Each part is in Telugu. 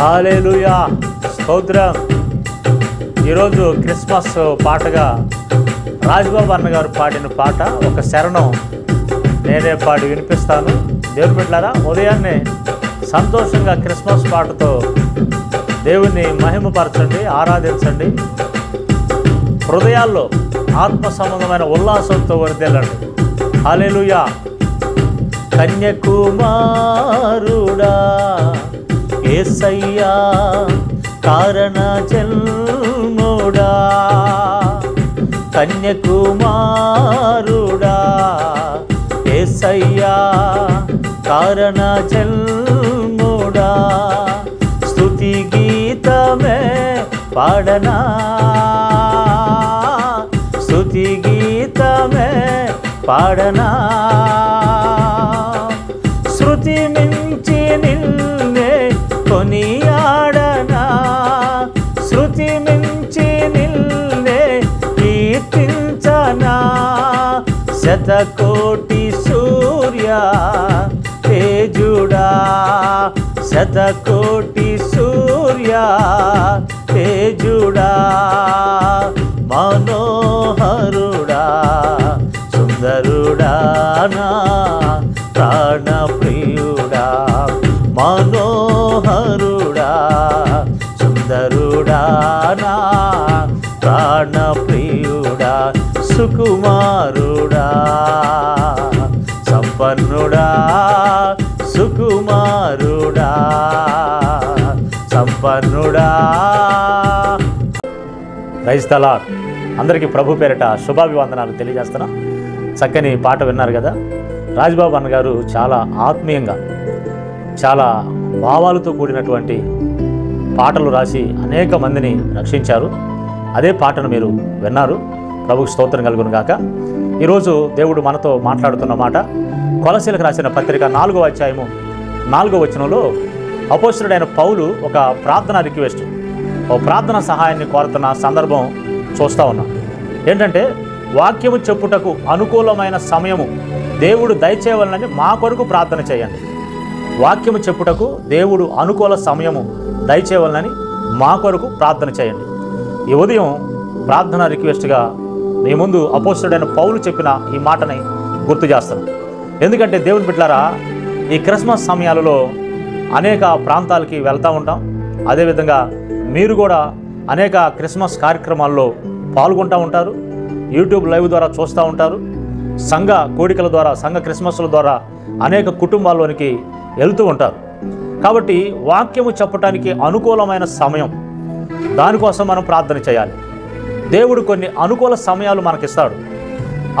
హాలేలుయా. స్తోత్రం. ఈరోజు క్రిస్మస్ పాటగా రాజ్బాబు అన్న గారు పాడిన పాట ఒక శరణం. నేనే పాడి వినిపిస్తాను. దేవుని బిడ్డారా ఉదయాన్నే సంతోషంగా క్రిస్మస్ పాటతో దేవుణ్ణి మహిమపరచండి ఆరాధించండి. హృదయాల్లో ఆత్మ సంబంధమైన ఉల్లాసంతో వరితేలండి హాలేలుయా. కన్యకుమార్ ఏసయ్యా కారణ జన్ముడా కన్యకుమారుడా. ఏసయ్యా కారణ జన్ముడా స్థుతి గీతమే పాడనా. స్థుతి గీతమే పాడనా. కోటి సూర్య తేజుడా. శతకోటి సూర్య తేజుడా. మనోహరుడా సుందరుడా. సుకుమారుడా సంపన్నుడా సుకుమారుడా సంపన్నుడా. క్రైస్తలా అందరికీ ప్రభు పేరిట శుభాభివందనాలు తెలియజేస్తున్నా. చక్కని పాట విన్నారు కదా. రాజ్బాబు అన్న గారు చాలా ఆత్మీయంగా చాలా భావాలతో కూడినటువంటి పాటలు రాసి అనేక మందిని రక్షించారు. అదే పాటను మీరు విన్నారు. ప్రభుకు స్తోత్రం కలుగును గాక. ఈరోజు దేవుడు మనతో మాట్లాడుతున్న మాట కొలసీలకు రాసిన పత్రిక నాలుగో అధ్యాయము నాలుగో వచనంలో అపోసరుడైన పౌలు ఒక ప్రార్థన రిక్వెస్ట్ ఒక ప్రార్థన సహాయాన్ని కోరుతున్న సందర్భం చూస్తూ ఉన్నాం. ఏంటంటే వాక్యము చెప్పుటకు అనుకూలమైన సమయము దేవుడు దయచేయవలనని మా కొరకు ప్రార్థన చేయండి. వాక్యము చెప్పుటకు దేవుడు అనుకూల సమయము దయచేయవలనని మా కొరకు ప్రార్థన చేయండి. ఈ ఉదయం ప్రార్థన రిక్వెస్ట్గా నీ ముందు అపోస్తుడైన పౌలు చెప్పిన ఈ మాటని గుర్తు చేస్తాను. ఎందుకంటే దేవుని బిడ్డలారా ఈ క్రిస్మస్ సమయాలలో అనేక ప్రాంతాలకి వెళ్తూ ఉంటాం. అదేవిధంగా మీరు కూడా అనేక క్రిస్మస్ కార్యక్రమాల్లో పాల్గొంటూ ఉంటారు. యూట్యూబ్ లైవ్ ద్వారా చూస్తూ ఉంటారు. సంఘ కోడికల ద్వారా సంఘ క్రిస్మస్ల ద్వారా అనేక కుటుంబాల్లోనికి వెళ్తూ ఉంటారు. కాబట్టి వాక్యము చెప్పటానికి అనుకూలమైన సమయం. దానికోసం మనం ప్రార్థన చేయాలి. దేవుడు కొన్ని అనుకూల సమయాలు మనకిస్తాడు.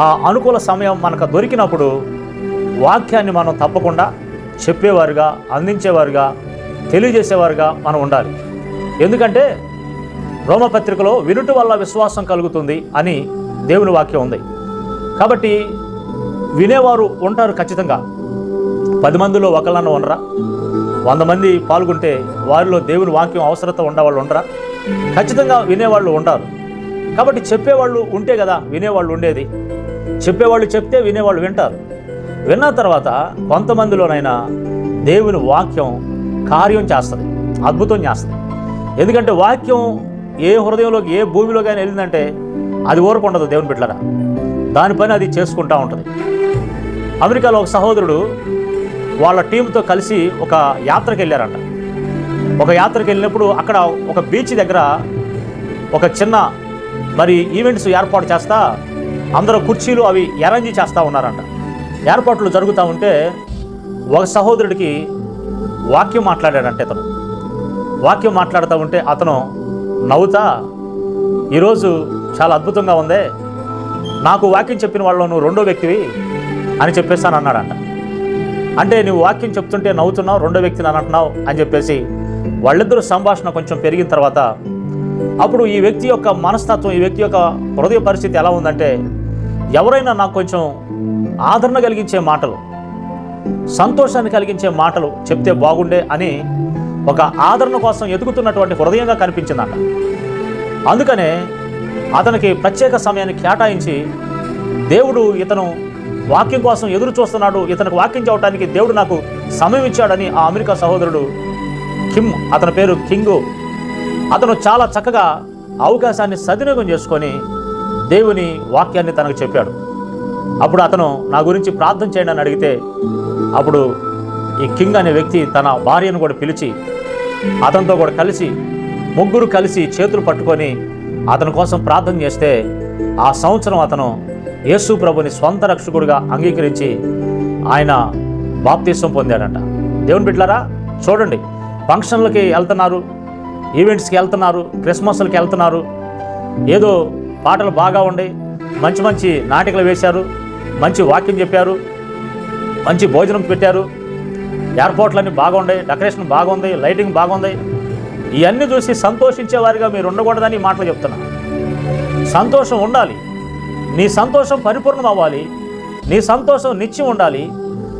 ఆ అనుకూల సమయం మనకు దొరికినప్పుడు వాక్యాన్ని మనం తప్పకుండా చెప్పేవారుగా అందించేవారుగా తెలియజేసేవారుగా మనం ఉండాలి. ఎందుకంటే రోమపత్రికలో వినుట వల్ల విశ్వాసం కలుగుతుంది అని దేవుని వాక్యం ఉంది. కాబట్టి వినేవారు ఉంటారు ఖచ్చితంగా. పది మందిలో ఒకళ్ళన్న ఉండరా? వంద మంది పాల్గొంటే వారిలో దేవుని వాక్యం అవసరత ఉండేవాళ్ళు ఉండరా? ఖచ్చితంగా వినేవాళ్ళు ఉంటారు. కాబట్టి చెప్పేవాళ్ళు ఉంటే కదా వినేవాళ్ళు ఉండేది. చెప్పేవాళ్ళు చెప్తే వినేవాళ్ళు వింటారు. విన్న తర్వాత కొంతమందిలోనైనా దేవుని వాక్యం కార్యం చేస్తుంది అద్భుతం చేస్తుంది. ఎందుకంటే వాక్యం ఏ హృదయంలోకి ఏ భూమిలోకైనా వెళ్ళిందంటే అది ఓర్పు ఉండదు దేవుని బిడ్డలరా. దానిపైన అది చేసుకుంటూ ఉంటుంది. అమెరికాలో ఒక సహోదరుడు వాళ్ళ టీంతో కలిసి ఒక యాత్రకు వెళ్ళారంట. ఒక యాత్రకు వెళ్ళినప్పుడు అక్కడ ఒక బీచ్ దగ్గర ఒక చిన్న మరి ఈవెంట్స్ ఏర్పాటు చేస్తా అందరూ కుర్చీలు అవి అరేంజ్ చేస్తూ ఉన్నారంట. ఏర్పాట్లు జరుగుతూ ఉంటే ఒక సహోదరుడికి వాక్యం మాట్లాడాడంటే అతను. వాక్యం మాట్లాడుతూ ఉంటే అతను నవ్వుతా ఈరోజు చాలా అద్భుతంగా ఉంది. నాకు వాక్యం చెప్పిన వాళ్ళు నువ్వు రెండో వ్యక్తివి అని చెప్పేస్తాను అన్నాడంట. అంటే నువ్వు వాక్యం చెప్తుంటే నవ్వుతున్నావు రెండో వ్యక్తిని అని అంటున్నావు అని చెప్పేసి వాళ్ళిద్దరూ సంభాషణ కొంచెం పెరిగిన తర్వాత అప్పుడు ఈ వ్యక్తి యొక్క మనస్తత్వం ఈ వ్యక్తి యొక్క హృదయ పరిస్థితి ఎలా ఉందంటే ఎవరైనా నాకు కొంచెం ఆదరణ కలిగించే మాటలు సంతోషాన్ని కలిగించే మాటలు చెప్తే బాగుండే అని ఒక ఆదరణ కోసం ఎదుగుతున్నటువంటి హృదయంగా కనిపించిందట. అందుకనే అతనికి ప్రత్యేక సమయాన్ని కేటాయించి దేవుడు ఇతను వాక్యం కోసం ఎదురు చూస్తున్నాడు ఇతనికి వాక్యం చెప్పడానికి దేవుడు నాకు సమయం ఇచ్చాడని ఆ అమెరికా సహోదరుడు కిమ్ అతని పేరు కింగు అతను చాలా చక్కగా అవకాశాన్ని సద్వినియోగం చేసుకొని దేవుని వాక్యాన్ని తనకు చెప్పాడు. అప్పుడు అతను నా గురించి ప్రార్థన చేయండి అని అడిగితే అప్పుడు ఈ కింగ్ అనే వ్యక్తి తన భార్యను కూడా పిలిచి అతనితో కూడా కలిసి ముగ్గురు కలిసి చేతులు పట్టుకొని అతని కోసం ప్రార్థన చేస్తే ఆ సంవత్సరం అతను యేసు ప్రభుని స్వంత రక్షకుడిగా అంగీకరించి ఆయన బాప్తీసం పొందాడంట. దేవుని బిడ్డలారా చూడండి ఫంక్షన్లకి వెళ్తున్నారు ఈవెంట్స్కి వెళ్తున్నారు క్రిస్మస్లకి వెళ్తున్నారు. ఏదో పాటలు బాగా ఉండి మంచి మంచి నాటికలు వేశారు మంచి వాక్యం చెప్పారు మంచి భోజనం పెట్టారు. ఎయిర్పోర్ట్లన్నీ బాగున్నాయి డెకరేషన్ బాగుంది లైటింగ్ బాగుంది. ఇవన్నీ చూసి సంతోషించేవారిగా మీరు ఉండకూడదని మాటలు చెప్తున్నా. సంతోషం ఉండాలి. నీ సంతోషం పరిపూర్ణం అవ్వాలి. నీ సంతోషం నిత్యం ఉండాలి.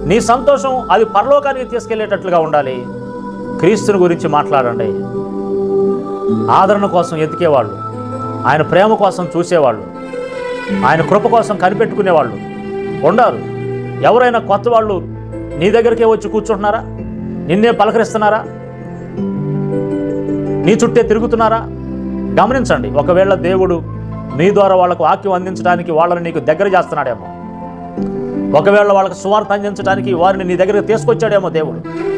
నీ సంతోషం అది పరలోకానికి తీసుకెళ్ళేటట్లుగా ఉండాలి. క్రీస్తుని గురించి మాట్లాడండి. ఆదరణ కోసం ఎతికేవాళ్ళు ఆయన ప్రేమ కోసం చూసేవాళ్ళు. ఆయన కృప కోసం కనిపెట్టుకునేవాళ్ళు. ఉండారు. ఎవరైనా కొత్త వాళ్ళు నీ దగ్గరికే వచ్చి కూర్చుంటున్నారా? నిన్నే పలకరిస్తున్నారా? నీ చుట్టే తిరుగుతున్నారా? గమనించండి ఒకవేళ దేవుడు నీ ద్వారా వాళ్ళకు వాక్యం అందించడానికి వాళ్ళని నీకు దగ్గర చేస్తున్నాడేమో. ఒకవేళ వాళ్ళకి సువార్త అందించడానికి వారిని నీ దగ్గరకు తీసుకొచ్చాడేమో దేవుడు.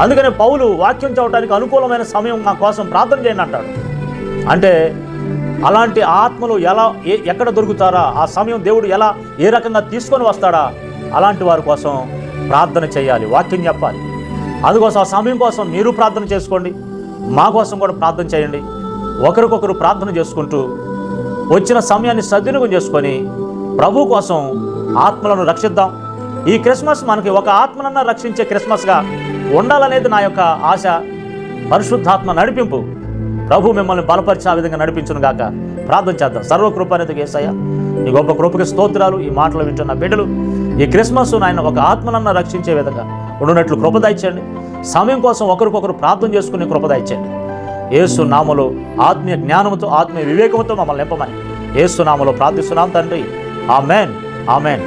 అందుకనే పౌలు వాక్యం చదవటానికి అనుకూలమైన సమయం నా కోసం ప్రార్థన చేయండి అంటాడు. అంటే అలాంటి ఆత్మలు ఎలా ఏ ఎక్కడ దొరుకుతారా? ఆ సమయం దేవుడు ఎలా ఏ రకంగా తీసుకొని వస్తాడా? అలాంటి వారి కోసం ప్రార్థన చేయాలి వాక్యం చెప్పాలి. అందుకోసం ఆ సమయం కోసం మీరు ప్రార్థన చేసుకోండి మా కోసం కూడా ప్రార్థన చేయండి. ఒకరికొకరు ప్రార్థన చేసుకుంటూ వచ్చిన సమయాన్ని సద్వినియోగం చేసుకొని ప్రభు కోసం ఆత్మలను రక్షిద్దాం. ఈ క్రిస్మస్ మనకి ఒక ఆత్మనన్న రక్షించే క్రిస్మస్గా ఉండాలనేది నా యొక్క ఆశ. పరిశుద్ధాత్మ నడిపింపు. ప్రభు మిమ్మల్ని బలపరిచే ఆ విధంగా నడిపించును గాక. ప్రార్థన చేద్దాం. సర్వకృపానిధికి ఏసయ్య. ఈ గొప్ప కృపకి స్తోత్రాలు ఈ మాటలు వింటున్న బిడ్డలు ఈ క్రిస్మస్ నాయన ఒక ఆత్మనన్న రక్షించే విధంగా ఉండునట్లు కృప సమయం కోసం ఒకరికొకరు ప్రార్థన చేసుకునే కృప ఏసు నామలో ఆత్మీయ జ్ఞానముతో ఆత్మీయ వివేకంతో మమ్మల్ని నింపమని ఏసు నామలో ప్రార్థిస్తున్నాం తండ్రి. ఆమెన్. ఆమెన్.